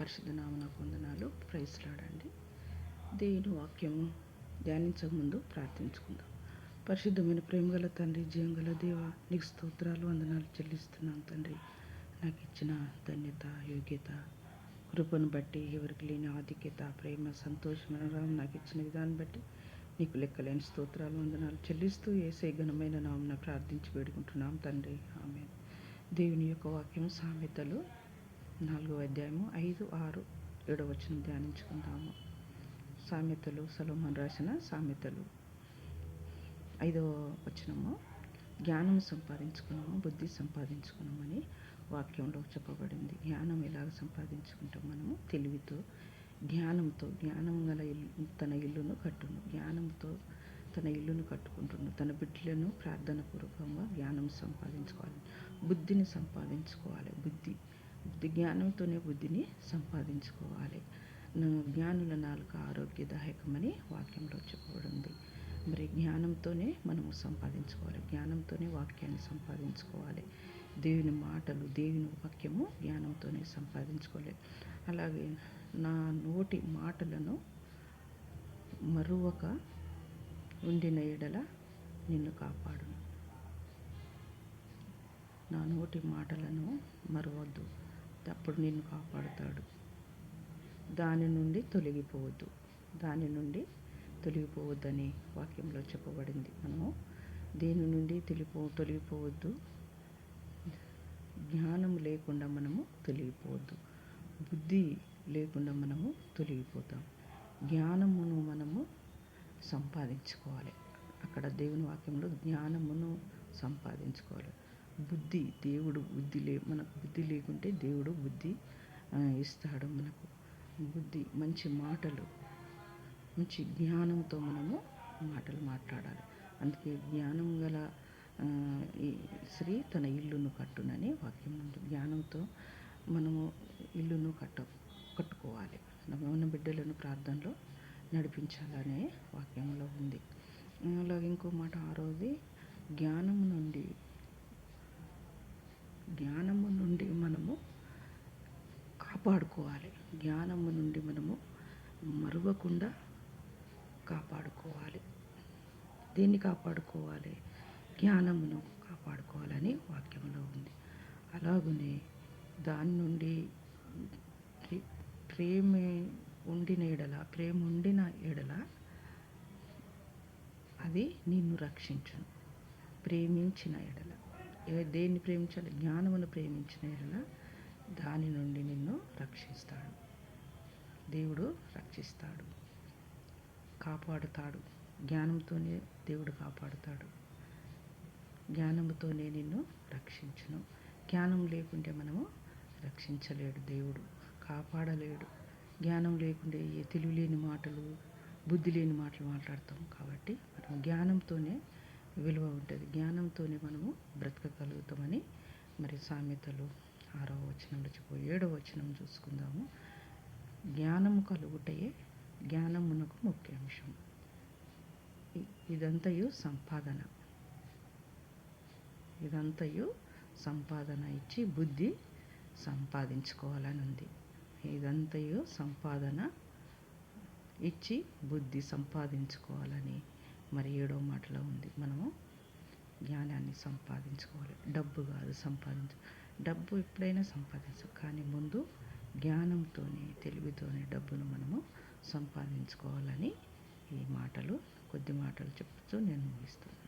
పరిశుద్ధ నామన వందనాలు. ప్రైస్లాడండి దేవుని వాక్యము ధ్యానించకముందు ప్రార్థించుకుందాం. పరిశుద్ధమైన ప్రేమగల తండ్రి జీవంగల దేవ నీకు స్తోత్రాలు వందనాలు చెల్లిస్తున్నాం తండ్రి. నాకు ఇచ్చిన ధన్యత యోగ్యత కృపను బట్టి ఎవరికి లేని ఆధిక్యత ప్రేమ సంతోషమైన నాకు ఇచ్చిన విధానం బట్టి నీకు లెక్కలేని స్తోత్రాలు వందనాలు చెల్లిస్తూ ఏసే ఘనమైన నామన ప్రార్థించి వేడుకుంటున్నాం తండ్రి. ఆమె దేవుని యొక్క వాక్యం సామెతలు నాలుగో అధ్యాయము ఐదు ఆరు ఏడో వచ్చిన ధ్యానించుకుందాము. సామెతలు సలోమన్ రాసిన సామెతలు. ఐదవ వచనము జ్ఞానం సంపాదించుకున్నాము బుద్ధి సంపాదించుకున్నామని వాక్యంలో చెప్పబడింది. జ్ఞానం ఎలాగ సంపాదించుకుంటాం మనము? తెలివితో జ్ఞానంతో జ్ఞానం గల ఇల్లు తన ఇల్లును కట్టును. జ్ఞానంతో తన ఇల్లును కట్టుకుంటున్నాను తన బిడ్డలను ప్రార్థన పూర్వకంగా జ్ఞానం సంపాదించుకోవాలి. బుద్ధిని సంపాదించుకోవాలి. బుద్ధి జ్ఞానంతోనే బుద్ధిని సంపాదించుకోవాలి. జ్ఞానుల నాలుక ఆరోగ్యదాయకమని వాక్యంలో చెప్పబడింది. మరి జ్ఞానంతోనే మనము సంపాదించుకోవాలి. జ్ఞానంతోనే వాక్యాన్ని సంపాదించుకోవాలి. దేవుని మాటలు దేవుని వాక్యము జ్ఞానంతోనే సంపాదించుకోవాలి. అలాగే నా నోటి మాటలను మరువక ఉండిన ఎడల నిన్ను కాపాడును. నా నోటి మాటలను మరవద్దు. అప్పుడు నిన్ను కాపాడుతాడు. దాని నుండి తొలగిపోవద్దు. దాని నుండి తొలగిపోవద్దని వాక్యంలో చెప్పబడింది. మనము దేని నుండి తొలిపో తొలగిపోవద్దు? జ్ఞానం లేకుండా మనము తొలగిపోవద్దు. బుద్ధి లేకుండా మనము తొలగిపోతాం. జ్ఞానమును మనము సంపాదించుకోవాలి. అక్కడ దేవుని వాక్యంలో జ్ఞానమును సంపాదించుకోవాలి. బుద్ధి దేవుడు బుద్ధి లే మనకు బుద్ధి లేకుంటే దేవుడు బుద్ధి ఇస్తాడు మనకు. బుద్ధి మంచి మాటలు మంచి జ్ఞానంతో మనము మాటలు మాట్లాడాలి. అందుకే జ్ఞానం గల స్త్రీ తన ఇల్లును కట్టునని వాక్యం ఉంది. జ్ఞానంతో మనము ఇల్లును కట్ట కట్టుకోవాలి. మన బిడ్డలను ప్రార్థనలో నడిపించాలనే వాక్యంలో ఉంది. అలాగే ఇంకో మాట ఆరోది జ్ఞానం నుండి జ్ఞానము నుండి మనము కాపాడుకోవాలి. జ్ఞానము నుండి మనము మరువకుండా కాపాడుకోవాలి. దీన్ని కాపాడుకోవాలి? జ్ఞానమును కాపాడుకోవాలని వాక్యంలో ఉంది. అలాగనే దాని నుండి ప్రేమ ఉండిన ఎడల ప్రేమ ఉండిన ఎడల అది నిన్ను రక్షించును. ప్రేమించిన ఎడల. దేన్ని ప్రేమించాలి? జ్ఞానమును ప్రేమించిన ఎడల. దాని నుండి నేను రక్షిస్తాడు. దేవుడు రక్షిస్తాడు. కాపాడుతాడు. జ్ఞానంతోనే దేవుడు కాపాడుతాడు. జ్ఞానంతోనే నిన్ను రక్షించును. జ్ఞానం లేకుంటే మనము రక్షించలేడు దేవుడు. కాపాడలేడు. జ్ఞానం లేకుంటే ఏ తెలివి లేని మాటలు బుద్ధి లేని మాటలు మాట్లాడతాం కాబట్టి మనం జ్ఞానంతోనే విలువ ఉంటుంది. జ్ఞానంతోనే మనము బ్రతకగలుగుతామని మరి సామెతలు ఆరో వచనం నుంచి ఏడో వచనం చూసుకుందాము. జ్ఞానము కలుగుటయే జ్ఞానమునకు ముఖ్యాంశం. ఇదంతయు సంపాదన. ఇదంతయు సంపాదన ఇచ్చి బుద్ధి సంపాదించుకోవాలని ఉంది ఇదంతయు సంపాదన ఇచ్చి బుద్ధి సంపాదించుకోవాలని మరి ఏడో మాటలో ఉంది. మనము జ్ఞానాన్ని సంపాదించుకోవాలి. డబ్బు కాదు సంపాదించు. డబ్బు ఎప్పుడైనా సంపాదించు. కానీ ముందు జ్ఞానంతోనే తెలివితోనే డబ్బును మనము సంపాదించుకోవాలని ఈ మాటలు కొద్ది మాటలు చెప్తూ నేను ముగిస్తున్నాను.